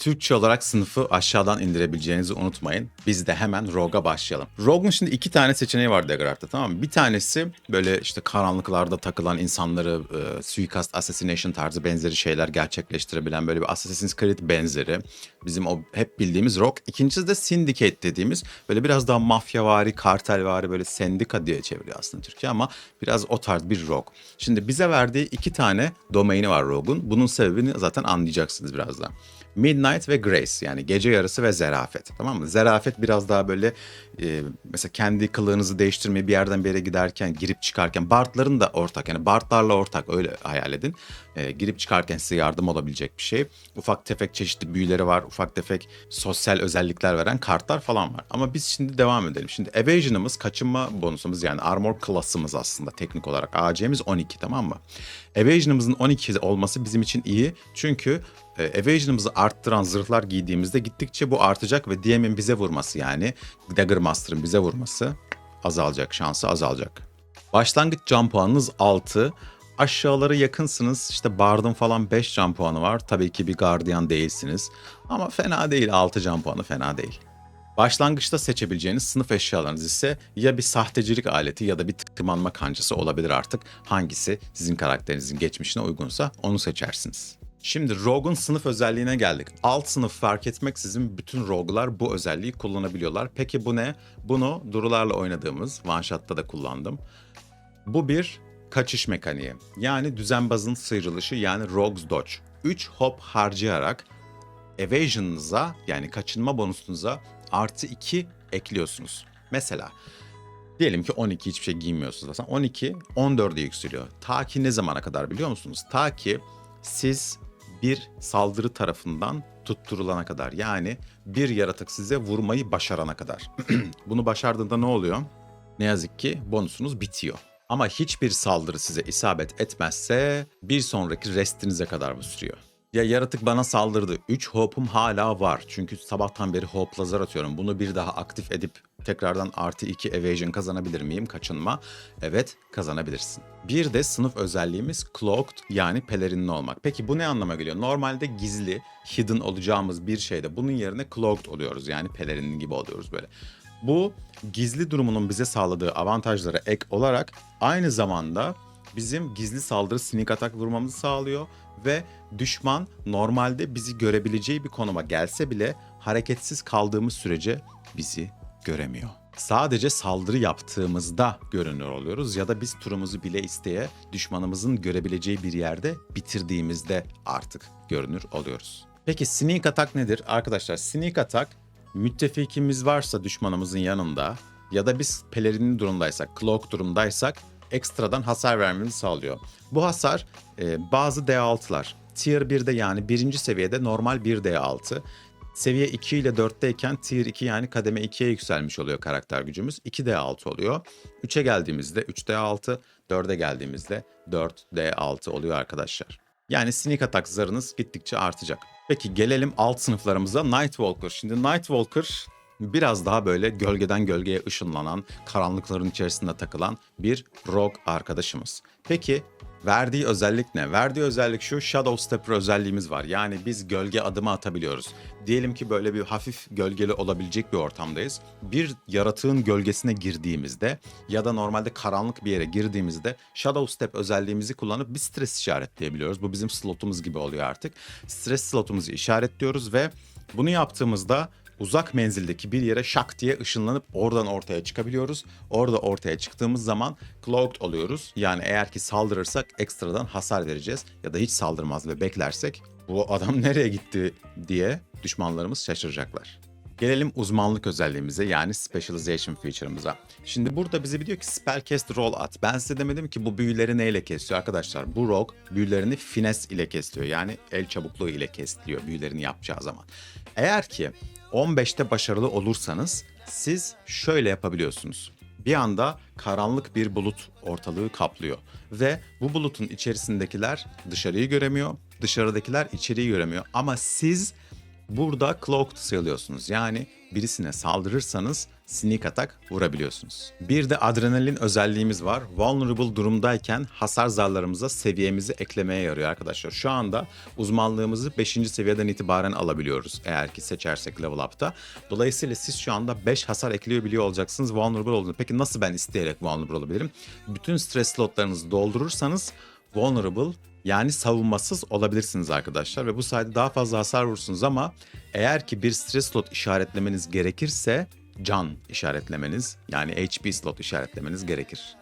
Türkçe olarak sınıfı aşağıdan indirebileceğinizi unutmayın. Biz de hemen Rogue'a başlayalım. Rogue'un şimdi iki tane seçeneği var Degrart'ta tamam mı? Bir tanesi böyle işte karanlıklarda takılan insanları e, suikast, assassination tarzı benzeri şeyler gerçekleştirebilen böyle bir Assassin's Creed benzeri. Bizim o hep bildiğimiz Rogue. İkincisi de Syndicate dediğimiz böyle biraz daha mafyavari, kartelvari böyle sendika diye çeviriyor aslında Türkiye ama biraz o tarz bir Rogue. Şimdi bize verdiği iki tane domaini var Rogue'un. Bunun sebebini zaten anlayacaksınız birazdan. Midnight ve Grace yani gece yarısı ve zerafet tamam mı? Zerafet biraz daha böyle e, mesela kendi kılığınızı değiştirmeye bir yerden bir yere giderken girip çıkarken Bartların da ortak yani Bartlarla ortak öyle hayal edin. E, girip çıkarken size yardım olabilecek bir şey. Ufak tefek çeşitli büyüleri var ufak tefek sosyal özellikler veren kartlar falan var. Ama biz şimdi devam edelim. Şimdi evasion'ımız kaçınma bonusumuz yani armor class'ımız aslında teknik olarak AC'miz 12 tamam mı? Evasion'ımızın 12 olması bizim için iyi çünkü evasion'ımızı arttıran zırhlar giydiğimizde gittikçe bu artacak ve DM'in bize vurması yani Dagger Master'ın bize vurması azalacak, şansı azalacak. Başlangıç can puanınız 6. Aşağılara yakınsınız. İşte Bard'ın falan 5 can puanı var. Tabii ki bir gardiyan değilsiniz. Ama fena değil 6 can puanı fena değil. Başlangıçta seçebileceğiniz sınıf eşyalarınız ise ya bir sahtecilik aleti ya da bir tırmanma kancası olabilir artık. Hangisi sizin karakterinizin geçmişine uygunsa onu seçersiniz. Şimdi Rogue'un sınıf özelliğine geldik. Alt sınıf fark etmeksizin bütün Rogue'lar bu özelliği kullanabiliyorlar. Peki bu ne? Bunu durularla oynadığımız, One Shot'ta da kullandım. Bu bir kaçış mekaniği. Yani düzenbazın sıyrılışı yani Rogue's Dodge. 3 hop harcayarak evasion'ınıza yani kaçınma bonusunuza artı 2 ekliyorsunuz. Mesela diyelim ki 12 hiçbir şey giymiyorsunuz zaten. 12 14'e yükseliyor. Ta ki ne zamana kadar biliyor musunuz? Ta ki siz bir saldırı tarafından tutturulana kadar. Yani bir yaratık size vurmayı başarana kadar. Bunu başardığında ne oluyor? Ne yazık ki bonusunuz bitiyor. Ama hiçbir saldırı size isabet etmezse bir sonraki restinize kadar bu sürüyor. Ya yaratık bana saldırdı. 3 hope'um hala var. Çünkü sabahtan beri hope lazer atıyorum. Bunu bir daha aktif edip tekrardan artı 2 evasion kazanabilir miyim? Kaçınma. Evet kazanabilirsin. Bir de sınıf özelliğimiz cloaked yani pelerinli olmak. Peki bu ne anlama geliyor? Normalde gizli, hidden olacağımız bir şeyde bunun yerine cloaked oluyoruz. Yani pelerinli gibi oluyoruz böyle. Bu gizli durumunun bize sağladığı avantajlara ek olarak aynı zamanda bizim gizli saldırı sneak atak vurmamızı sağlıyor ve düşman normalde bizi görebileceği bir konuma gelse bile hareketsiz kaldığımız sürece bizi göremiyor. Sadece saldırı yaptığımızda görünür oluyoruz ya da biz turumuzu bile isteye düşmanımızın görebileceği bir yerde bitirdiğimizde artık görünür oluyoruz. Peki sneak atak nedir? Arkadaşlar sneak atak müttefikimiz varsa düşmanımızın yanında ya da biz pelerin durumdaysak, cloak durumdaysak ekstradan hasar vermemizi sağlıyor. Bu hasar e, bazı D6'lar. Tier 1'de yani birinci seviyede normal 1 D6. Seviye 2 ile 4'teyken tier 2 yani kademe 2'ye yükselmiş oluyor karakter gücümüz. 2D6 oluyor. 3'e geldiğimizde 3D6, 4'e geldiğimizde 4D6 oluyor arkadaşlar. Yani sneak atak zarınız gittikçe artacak. Peki gelelim alt sınıflarımıza Nightwalker. Şimdi Nightwalker biraz daha böyle gölgeden gölgeye ışınlanan, karanlıkların içerisinde takılan bir rogue arkadaşımız. Peki verdiği özellik ne? Verdiği özellik şu Shadow Stepper özelliğimiz var. Yani biz gölge adımı atabiliyoruz. Diyelim ki böyle bir hafif gölgeli olabilecek bir ortamdayız. Bir yaratığın gölgesine girdiğimizde ya da normalde karanlık bir yere girdiğimizde Shadow Step özelliğimizi kullanıp bir stres işaretleyebiliyoruz. Bu bizim slotumuz gibi oluyor artık. Stres slotumuzu işaretliyoruz ve bunu yaptığımızda uzak menzildeki bir yere şak diye ışınlanıp oradan ortaya çıkabiliyoruz. Orada ortaya çıktığımız zaman cloaked oluyoruz. Yani eğer ki saldırırsak ekstradan hasar vereceğiz ya da hiç saldırmaz ve beklersek bu adam nereye gitti diye düşmanlarımız şaşıracaklar. Gelelim uzmanlık özelliğimize yani specialization feature'ımıza. Şimdi burada bize bir diyor ki spellcast roll at. Ben size demedim ki bu büyüleri neyle kesiyor arkadaşlar. Bu rogue büyülerini finesse ile kesiyor. Yani el çabukluğu ile kestiriyor büyülerini yapacağı zaman. Eğer ki 15'te başarılı olursanız siz şöyle yapabiliyorsunuz. Bir anda karanlık bir bulut ortalığı kaplıyor ve bu bulutun içerisindekiler dışarıyı göremiyor, dışarıdakiler içeriği göremiyor ama siz burada cloaked sayılıyorsunuz. Yani birisine saldırırsanız sneak atak vurabiliyorsunuz. Bir de adrenalin özelliğimiz var. Vulnerable durumdayken hasar zarlarımıza seviyemizi eklemeye yarıyor arkadaşlar. Şu anda uzmanlığımızı 5. seviyeden itibaren alabiliyoruz eğer ki seçersek level up'ta. Dolayısıyla siz şu anda 5 hasar ekleyebiliyor olacaksınız vulnerable olduğunu. Peki nasıl ben isteyerek vulnerable olabilirim? Bütün stres slotlarınızı doldurursanız vulnerable yani savunmasız olabilirsiniz arkadaşlar ve bu sayede daha fazla hasar vurursunuz ama eğer ki bir stres slot işaretlemeniz gerekirse can işaretlemeniz yani HP slot işaretlemeniz gerekir.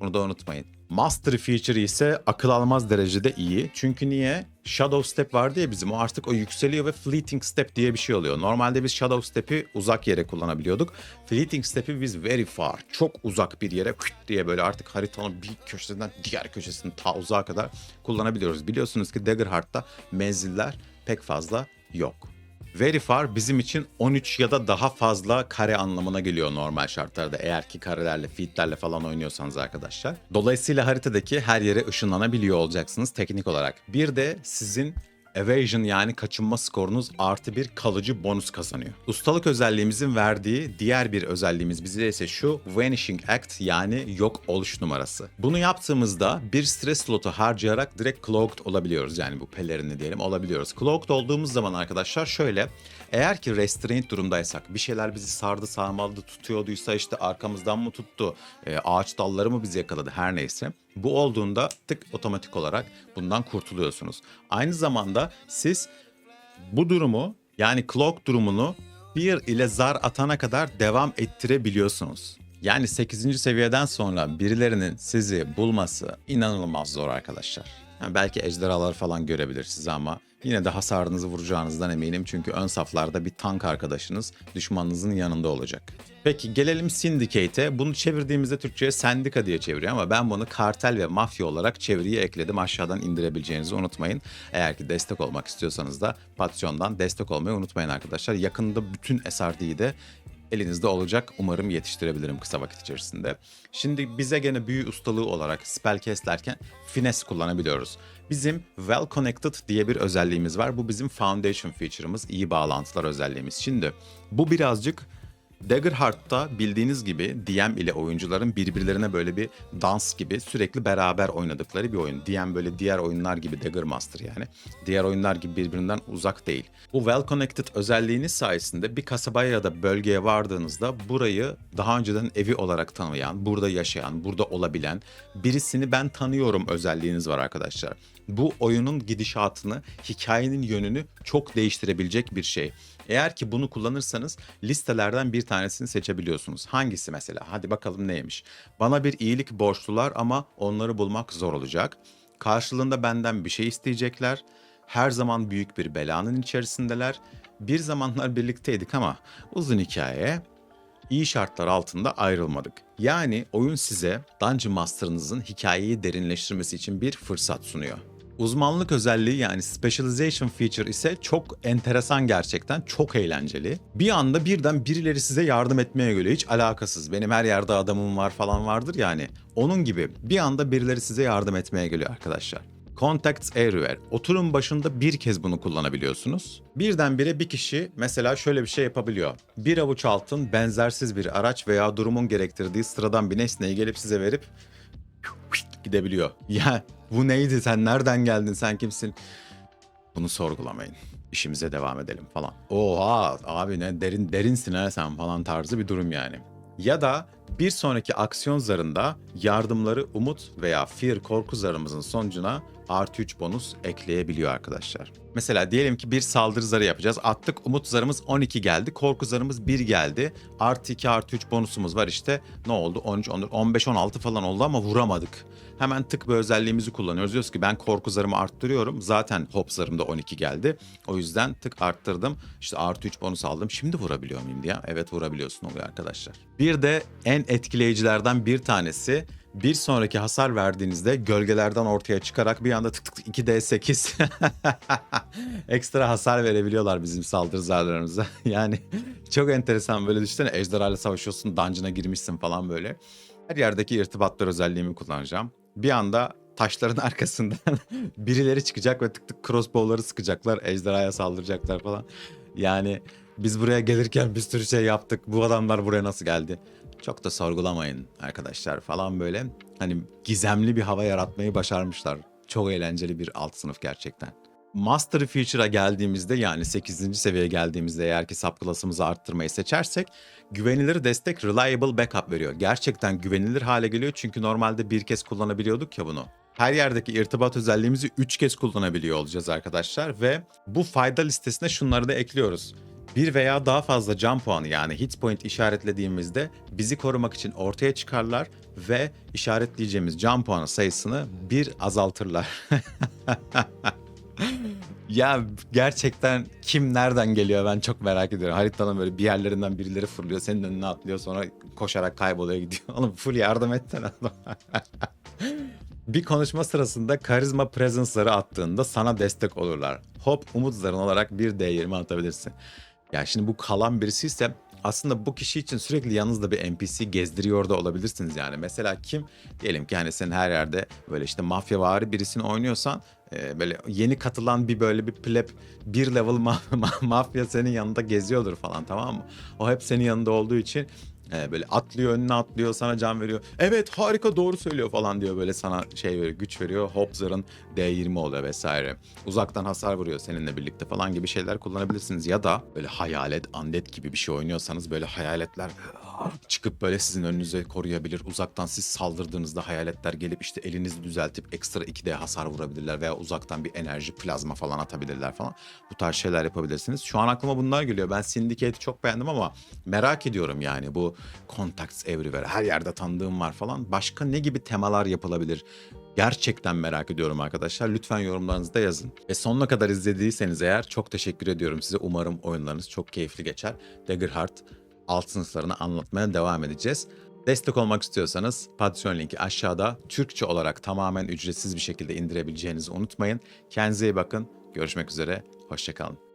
Bunu da unutmayın. Mastery feature ise akıl almaz derecede iyi. Çünkü niye? Shadow Step vardı ya bizim o artık o yükseliyor ve Fleeting Step diye bir şey oluyor. Normalde biz Shadow Step'i uzak yere kullanabiliyorduk. Fleeting Step'i biz very far, çok uzak bir yere diye böyle artık haritanın bir köşesinden diğer köşesine ta uzağa kadar kullanabiliyoruz. Biliyorsunuz ki Daggerheart'ta menziller pek fazla yok. Very far bizim için 13 ya da daha fazla kare anlamına geliyor normal şartlarda. Eğer ki karelerle, feetlerle falan oynuyorsanız arkadaşlar. Dolayısıyla haritadaki her yere ışınlanabiliyor olacaksınız teknik olarak. Bir de sizin Evasion yani kaçınma skorunuz artı bir kalıcı bonus kazanıyor. Ustalık özelliğimizin verdiği diğer bir özelliğimiz bize ise şu Vanishing Act yani yok oluş numarası. Bunu yaptığımızda bir stres slotu harcayarak direkt cloaked olabiliyoruz. Yani bu pelerini diyelim olabiliyoruz. Cloaked olduğumuz zaman arkadaşlar şöyle eğer ki restrained durumdaysak bir şeyler bizi sardı sarmaldı tutuyorduysa işte arkamızdan mı tuttu e, ağaç dalları mı bizi yakaladı her neyse. Bu olduğunda tık otomatik olarak bundan kurtuluyorsunuz. Aynı zamanda siz bu durumu yani cloak durumunu bir ile zar atana kadar devam ettirebiliyorsunuz. Yani 8. seviyeden sonra birilerinin sizi bulması inanılmaz zor arkadaşlar. Yani belki ejderhalar falan görebilir sizi ama yine de hasarınızı vuracağınızdan eminim. Çünkü ön saflarda bir tank arkadaşınız düşmanınızın yanında olacak. Peki gelelim Syndicate'e. Bunu çevirdiğimizde Türkçe'ye sendika diye çeviriyor ama ben bunu kartel ve mafya olarak çeviriye ekledim. Aşağıdan indirebileceğinizi unutmayın. Eğer ki destek olmak istiyorsanız da Patreon'dan destek olmayı unutmayın arkadaşlar. Yakında bütün SRD'yi de elinizde olacak. Umarım yetiştirebilirim kısa vakit içerisinde. Şimdi bize gene büyü ustalığı olarak spellcast derken finesse kullanabiliyoruz. Bizim well connected diye bir özelliğimiz var. Bu bizim foundation feature'ımız, iyi bağlantılar özelliğimiz. Şimdi bu birazcık Daggerheart'ta bildiğiniz gibi DM ile oyuncuların birbirlerine böyle bir dans gibi sürekli beraber oynadıkları bir oyun. DM böyle diğer oyunlar gibi Dagger Master yani. Diğer oyunlar gibi birbirinden uzak değil. Bu Well Connected özelliğiniz sayesinde bir kasabaya ya da bölgeye vardığınızda burayı daha önceden evi olarak tanıyan, burada yaşayan, burada olabilen birisini ben tanıyorum özelliğiniz var arkadaşlar. Bu oyunun gidişatını, hikayenin yönünü çok değiştirebilecek bir şey. Eğer ki bunu kullanırsanız listelerden bir tanesini seçebiliyorsunuz. Hangisi mesela? Hadi bakalım neymiş? Bana bir iyilik borçlular ama onları bulmak zor olacak. Karşılığında benden bir şey isteyecekler. Her zaman büyük bir belanın içerisindeler. Bir zamanlar birlikteydik ama uzun hikaye iyi şartlar altında ayrılmadık. Yani oyun size Dungeon Master'ınızın hikayeyi derinleştirmesi için bir fırsat sunuyor. Uzmanlık özelliği yani specialization feature ise çok enteresan gerçekten, çok eğlenceli. Bir anda birden birileri size yardım etmeye geliyor. Hiç alakasız. Benim her yerde adamım var falan vardır yani. Onun gibi bir anda birileri size yardım etmeye geliyor arkadaşlar. Contacts Everywhere. Oturun başında bir kez bunu kullanabiliyorsunuz. Birdenbire bir kişi mesela şöyle bir şey yapabiliyor. Bir avuç altın benzersiz bir araç veya durumun gerektirdiği sıradan bir nesneyi gelip size verip gidebiliyor. Ya bu neydi sen nereden geldin sen kimsin? Bunu sorgulamayın. İşimize devam edelim falan. Oha abi ne derin derinsin ha sen falan tarzı bir durum yani. Ya da bir sonraki aksiyon zarında yardımları umut veya fear korku zarımızın sonucuna artı 3 bonus ekleyebiliyor arkadaşlar. Mesela diyelim ki bir saldırı zarı yapacağız. Attık umut zarımız 12 geldi. Korku zarımız 1 geldi. Artı 2 artı 3 bonusumuz var işte. Ne oldu? 13, 14, 15, 16 falan oldu ama vuramadık. Hemen tık bir özelliğimizi kullanıyoruz. Diyoruz ki ben korku zarımı arttırıyorum. Zaten hop zarımda 12 geldi. O yüzden tık arttırdım. İşte artı 3 bonus aldım. Şimdi vurabiliyor muyum diye. Evet vurabiliyorsun oluyor arkadaşlar. Bir de en etkileyicilerden bir tanesi bir sonraki hasar verdiğinizde gölgelerden ortaya çıkarak bir anda tık tık 2d8 ekstra hasar verebiliyorlar bizim saldırı zarlarımıza. yani çok enteresan böyle düşünsene ejderhayla savaşıyorsun dungeon'a girmişsin falan böyle. Her yerdeki irtibatlar özelliğimi kullanacağım. Bir anda taşların arkasından birileri çıkacak ve tık tık crossbow'ları sıkacaklar. Ejderhaya saldıracaklar falan. Yani biz buraya gelirken bir sürü şey yaptık. Bu adamlar buraya nasıl geldi? Çok da sorgulamayın arkadaşlar falan böyle. Hani gizemli bir hava yaratmayı başarmışlar. Çok eğlenceli bir alt sınıf gerçekten. Master Feature'a geldiğimizde yani 8. seviyeye geldiğimizde eğer ki subclass'ımızı arttırmayı seçersek güvenilir destek reliable backup veriyor. Gerçekten güvenilir hale geliyor çünkü normalde bir kez kullanabiliyorduk ya bunu. Her yerdeki irtibat özelliğimizi 3 kez kullanabiliyor olacağız arkadaşlar ve bu fayda listesine şunları da ekliyoruz. Bir veya daha fazla can puanı yani hit point işaretlediğimizde bizi korumak için ortaya çıkarlar ve işaretleyeceğimiz can puanı sayısını bir azaltırlar. Ya gerçekten kim nereden geliyor ben çok merak ediyorum. Haritanın böyle bir yerlerinden birileri fırlıyor. Senin önüne atlıyor sonra koşarak kayboluyor gidiyor. Oğlum full yardım etsene adam. bir konuşma sırasında karizma presence'ları attığında sana destek olurlar. Hop umut zarın olarak bir D20 atabilirsin. Ya şimdi bu kalan birisi ise aslında bu kişi için sürekli yanınızda bir NPC gezdiriyor da olabilirsiniz yani. Mesela kim? Diyelim ki hani senin her yerde böyle işte mafyavari birisini oynuyorsan e, böyle yeni katılan bir böyle bir pleb bir level ma- ma- mafya senin yanında geziyordur falan tamam mı? O hep senin yanında olduğu için e, böyle atlıyor önüne atlıyor sana can veriyor. Evet harika doğru söylüyor falan diyor böyle sana şey veriyor güç veriyor. Hop zarın D20 oluyor vesaire. Uzaktan hasar vuruyor seninle birlikte falan gibi şeyler kullanabilirsiniz. Ya da böyle hayalet, undead gibi bir şey oynuyorsanız böyle hayaletler çıkıp böyle sizin önünüze koruyabilir. Uzaktan siz saldırdığınızda hayaletler gelip işte elinizi düzeltip ekstra 2D hasar vurabilirler veya uzaktan bir enerji plazma falan atabilirler falan. Bu tarz şeyler yapabilirsiniz. Şu an aklıma bunlar geliyor. Ben Syndicate'i çok beğendim ama merak ediyorum yani bu Contacts Everywhere her yerde tanıdığım var falan. Başka ne gibi temalar yapılabilir? Gerçekten merak ediyorum arkadaşlar. Lütfen yorumlarınızda yazın. Ve sonuna kadar izlediyseniz eğer çok teşekkür ediyorum size. Umarım oyunlarınız çok keyifli geçer. Daggerheart alt sınıflarını anlatmaya devam edeceğiz. Destek olmak istiyorsanız Patreon linki aşağıda. Türkçe olarak tamamen ücretsiz bir şekilde indirebileceğinizi unutmayın. Kendinize iyi bakın. Görüşmek üzere. Hoşçakalın.